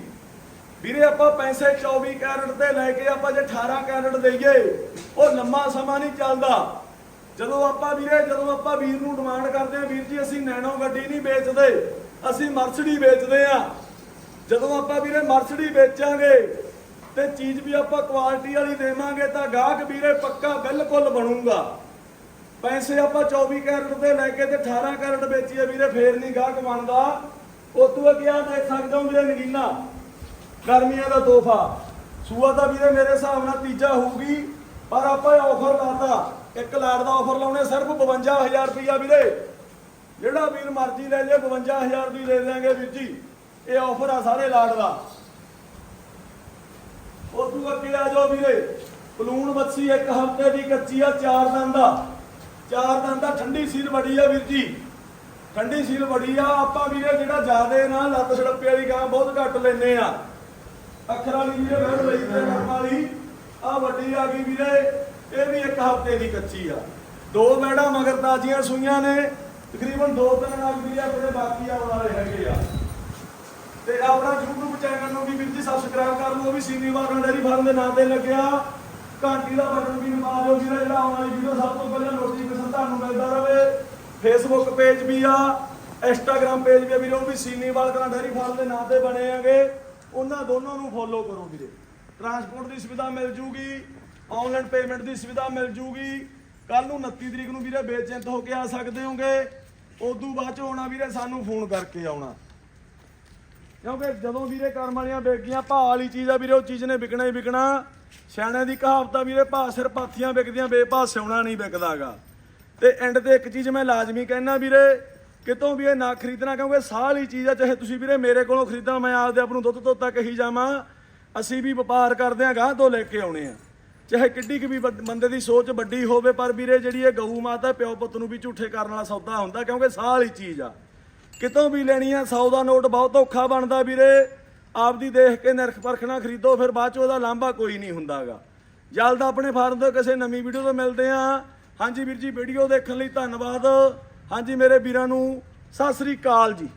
ਵੀਰੇ ਆਪਾਂ ਪੈਸੇ 24 ਕੈਰਟ ਤੇ ਲੈ ਕੇ ਆਪਾਂ ਜੇ 18 ਕੈਰਟ ਦਈਏ, ਉਹ ਲੰਮਾ ਸਮਾਂ ਨਹੀਂ ਚੱਲਦਾ। ਜਦੋਂ ਆਪਾਂ ਵੀਰੇ, ਜਦੋਂ ਆਪਾਂ ਵੀਰ ਨੂੰ ਡਿਮਾਂਡ ਕਰਦੇ ਆ ਵੀਰ ਜੀ, ਅਸੀਂ ਨੈਣੋ ਗੱਡੀ ਨਹੀਂ ਵੇਚਦੇ, ਅਸੀਂ ਮਰਸਡੀ ਵੇਚਦੇ ਆ ਜਦੋਂ ਆਪਾਂ ਵੀਰੇ ਮਰਸਡੀ ਵੇਚਾਂਗੇ ਤੇ ਚੀਜ਼ ਵੀ ਆਪਾਂ ਕੁਆਲਿਟੀ ਵਾਲੀ ਦੇਵਾਂਗੇ, ਤਾਂ ਗਾਹਕ ਵੀਰੇ ਪੱਕਾ ਬਿਲਕੁਲ ਬਣੂਗਾ। ਪੈਸੇ ਆਪਾਂ 24 ਕੈਰਟ ਤੇ ਲੈ ਕੇ ਤੇ 18 ਕੈਰਟ ਵੇਚੀਏ ਵੀਰੇ, ਫੇਰ ਨਹੀਂ ਗਾਹਕ ਬਣਦਾ। ਉਤੋਂ ਅੱਗੇ ਆ ਦੇਖ ਸਕਦੇ ਹੋ ਵੀਰੇ ਨਗੀਨਾ। ਗਰਮੀਆਂ ਦਾ ਤੋਹਫਾ। ਸੂਆ ਦਾ ਵੀਰੇ ਮੇਰੇ ਹਿਸਾਬ ਨਾਲ ਤੀਜਾ ਹੋਊਗੀ, ਪਰ ਆਪਾਂ ਆਫਰ ਲਾਤਾ। ਇੱਕ ਲਾਟ ਦਾ ਆਫਰ ਲਾਉਣੇ ਸਿਰਫ 52000 ਰੁਪਇਆ ਵੀਰੇ। ਜਿਹੜਾ ਵੀਰ ਮਰਜ਼ੀ ਲੈ ਜੇ 52000 ਦੀ ਦੇ ਦਿਆਂਗੇ ਵੀਰ ਜੀ। ਇਹ ਆਫਰ ਆ ਸਾਰੇ ਲਾਟ ਦਾ। ਉਹ ਤੂੰ ਅੱਗੇ ਆ ਜਾਓ ਵੀਰੇ। ਪਲੂਣ ਬੱਸੀ ਇੱਕ ਹਫ਼ਤੇ ਦੀ ਕੱਚੀ ਆ, ਚਾਰ ਦਿਨ ਦਾ। ਚਾਰ ਦਿਨ ਦਾ ਠੰਡੀ ਸੀਲ ਬੜੀ ਆ ਵੀਰ ਜੀ। ਠੰਡੀ ਸੀਲ ਬੜੀ ਆ। ਆਪਾਂ ਵੀਰੇ ਜਿਹੜਾ ਜਾਦੇ ਨਾ ਲੱਤ ਛੜੱਪੇ ਵਾਲੀ ਗਾਂ ਬਹੁਤ ਘੱਟ ਲੈਨੇ ਆ। ਅੱਖਰਾਂ ਵਾਲੀ ਵੀਰੇ ਬੈਠ ਲਈ ਤੇ ਵਾਲੀ। ਆ ਵੱਡੀ ਆ ਗਈ ਵੀਰੇ। ਇਹ ਵੀ ਇੱਕ ਹਫ਼ਤੇ ਦੀ ਕੱਚੀ ਆ। ਦੋ ਬੈੜਾ ਮਗਰ ਤਾਜ਼ੀਆਂ ਸੂਈਆਂ ਨੇ, ਤਕਰੀਬਨ ਦੋ ਤਿੰਨ ਨਾਲ ਵੀਰੇ ਆਪਣੇ ਬਾਕੀ ਆਉਣ ਵਾਲੇ ਹੈਗੇ ਆ। ਤੇ ਆਪਣਾ YouTube ਚੈਨਲ ਨੂੰ ਵੀ ਵੀਰ ਜੀ ਸਬਸਕ੍ਰਾਈਬ ਕਰ ਲਓ ਵੀ ਸੀਨੀ ਵਾਰਨ ਫਾਰਮ ਦੇ ਨਾਂ ਤੇ ਲੱਗਿਆ। ਘੰਟੀ ਦਾ ਬਟਨ ਵੀ ਦਬਾ ਦਿਓ ਵੀਰੇ, ਜਿਹੜਾ ਆਉਣ ਵਾਲੀ ਵੀਡੀਓ ਸਭ ਤੋਂ ਪਹਿਲਾਂ ਨੋਟੀਫਿਕੇਸ਼ਨ ਤੁਹਾਨੂੰ ਮਿਲਦਾ ਰਹੇ ਫੇਸਬੁੱਕ ਪੇਜ ਵੀ ਆ ਇੰਸਟਾਗ੍ਰam ਪੇਜ ਵੀ ਆ ਵੀਰੇ ਵੀ ਸੀਨੀ ਵਾਰਨ ਫਾਰਮ ਦੇ ਨਾਂ ਤੇ ਬਣੇ ਹੈਗੇ। ਉਹਨਾਂ ਦੋਨੋਂ ਨੂੰ ਫੋਲੋ ਕਰੋ ਵੀਰੇ। ਟਰਾਂਸਪੋਰਟ ਦੀ ਸੁਵਿਧਾ ਮਿਲ ਜੂਗੀ। ਆਨਲਾਈਨ ਪੇਮੈਂਟ ਦੀ ਸੁਵਿਧਾ ਮਿਲ ਜੂਗੀ। ਕੱਲ ਨੂੰ 29 ਤਰੀਕ ਨੂੰ ਵੀਰੇ ਬੇਚਿੰਤ ਹੋ ਕੇ ਆ ਸਕਦੇ ਹੋਗੇ। ਉਦੋਂ ਬਾਅਦ ਚ ਆਉਣਾ ਵੀਰੇ ਸਾਨੂੰ ਫੋਨ ਕਰਕੇ ਆਉਣਾ। ਕਿਉਂਕਿ ਜਦੋਂ ਵੀਰੇ ਕਰਮ ਵਾਲੀਆਂ ਵੇਗੀਆਂ ਭਾਅ ਵਾਲੀ ਚੀਜ਼ ਆ ਵੀਰੇ, ਉਹ ਚੀਜ਼ ਨੇ ਵਿਕਣਾ ਹੀ ਵਿਕਣਾ। ਸਿਆਣਿਆਂ ਦੀ ਕਹਾਵਤ ਆ ਵੀਰੇ, ਭਾਅ ਸਿਰ ਪਾਥੀਆਂ ਵਿਕਦੀਆਂ, ਬੇਭਾਅ ਸਿਉਣਾ ਨਹੀਂ ਵਿਕਦਾਗਾ। ਤੇ ਐਂਡ ਤੇ ਇੱਕ ਚੀਜ਼ ਮੈਂ ਲਾਜ਼ਮੀ ਕਹਿਣਾ ਵੀਰੇ, ਕਿਤੋਂ ਵੀ ਇਹ ਨਾ ਖਰੀਦਣਾ, ਕਿਉਂਕਿ ਸਾਹ ਵਾਲੀ ਚੀਜ਼ ਆ, ਚਾਹੇ ਤੁਸੀਂ ਵੀਰੇ ਮੇਰੇ ਕੋਲੋਂ ਖਰੀਦਣਾ ਮੈਂ ਆਪਦੇ ਆਪ ਨੂੰ ਦੁੱਧ ਤੋਤਾ ਕਹੀ ਜਾਵਾਂ। ਅਸੀਂ ਵੀ ਵਪਾਰ ਕਰਦੇ ਹਾਂ ਗਾਹ ਤੋਂ ਲੈ ਕੇ ਆਉਣੇ ਆ। ਚਾਹੇ ਕਿੱਡੀ ਕੁ ਵੀ ਵੱਡ- ਬੰਦੇ ਦੀ ਸੋਚ ਵੱਡੀ ਹੋਵੇ, ਪਰ ਵੀਰੇ ਜਿਹੜੀ ਇਹ ਗਊ ਮਾਤਾ, ਪਿਓ ਪੁੱਤ ਨੂੰ ਵੀ ਝੂਠੇ ਕਰਨ ਵਾਲਾ ਸੌਦਾ ਹੁੰਦਾ, ਕਿਉਂਕਿ ਸਾਹ ਵਾਲੀ ਚੀਜ਼ ਆ। ਕਿਤੋਂ ਵੀ ਲੈਣੀ ਆ 100 ਦਾ ਨੋਟ ਬਹੁਤ ਔਖਾ ਬਣਦਾ ਵੀਰੇ। ਆਪਦੀ ਦੇਖ ਕੇ ਨਿਰਖ ਪਰਖਣਾ ਖਰੀਦੋ, ਫਿਰ ਬਾਅਦ ਚ ਉਹਦਾ ਲਾਂਭਾ ਕੋਈ ਨਹੀਂ ਹੁੰਦਾਗਾ। ਜਲਦ ਆਪਣੇ ਫਾਰਮ ਤੋਂ ਕਿਸੇ ਨਵੀਂ ਵੀਡੀਓ ਤੋਂ ਮਿਲਦੇ ਆ ਹਾਂਜੀ ਵੀਰ ਜੀ, ਵੀਡੀਓ ਦੇਖਣ ਲਈ ਧੰਨਵਾਦ। ਹਾਂਜੀ ਮੇਰੇ ਵੀਰਾਂ ਨੂੰ, ਸਤਿ ਸ੍ਰੀ ਅਕਾਲ ਜੀ।